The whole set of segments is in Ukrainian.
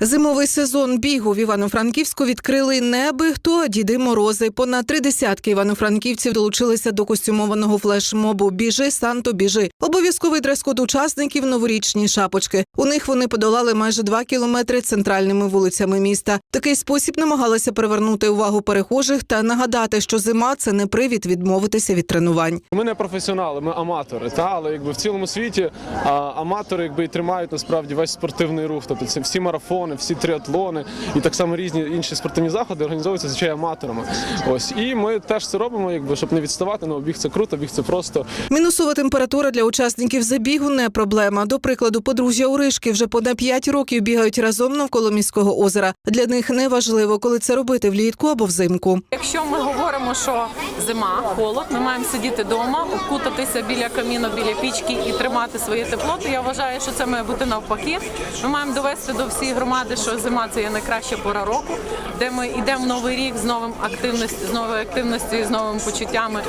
Зимовий сезон бігу в Івано-Франківську відкрили не аби хто, діди морози. Понад три десятки івано-франківців долучилися до костюмованого флешмобу Біжи, Санто, біжи. Обов'язковий дрес-код учасників новорічні шапочки. У них вони подолали майже два кілометри центральними вулицями міста. Такий спосіб намагалися привернути увагу перехожих та нагадати, що зима це не привід відмовитися від тренувань. Ми не професіонали, ми аматори. Та але якби в цілому світі а, аматори якби і тримають насправді весь спортивний рух. Тобто це всі марафони, всі триатлони і так само різні інші спортивні заходи організовуються звичайно аматорами. Ось і ми теж це робимо, якби щоб не відставати. Ну біг це круто, біг це просто. Мінусова температура для учасників забігу не проблема. До прикладу, подружжя Уришки вже понад 5 років бігають разом навколо міського озера. Для них не важливо, коли це робити влітку або взимку. Якщо ми говоримо, що зима, холод, ми маємо сидіти вдома, обкутатися біля каміну, біля пічки і тримати своє тепло, то я вважаю, що це має бути навпаки. Ми маємо довести до всієї громади, що зима це є найкраща пора року, де ми йдемо в новий рік з новим активністю, з новою активністю, з новими почуттями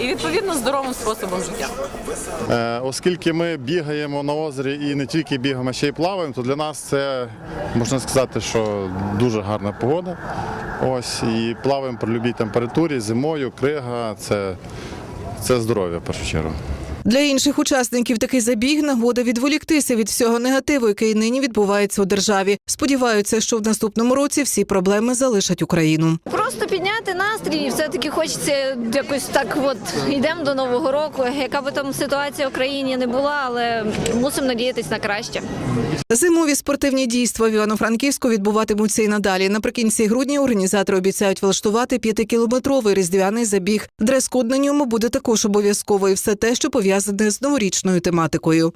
і відповідно здоровим способом життя. Е, Оскільки ми бігаємо на озері і не тільки бігаємо, а ще й плаваємо, то для нас це можна сказати, що дуже гарна погода. Ось і плаваємо при будь-якій температурі, зимою, крига це, це здоров'я в першу чергу. Для інших учасників такий забіг нагода відволіктися від всього негативу, який нині відбувається у державі. Сподіваються, що в наступному році всі проблеми залишать Україну. Просто підняти настрій, все-таки хочеться якось так. От йдемо до нового року. Яка би там ситуація в країні не була, але мусимо надіятись на краще. Зимові спортивні дійства в Івано-Франківську відбуватимуться і надалі. Наприкінці грудня організатори обіцяють влаштувати п'ятикілометровий різдвяний забіг. Дрес-код на ньому буде також обов'язково і все те, що з новорічною тематикою.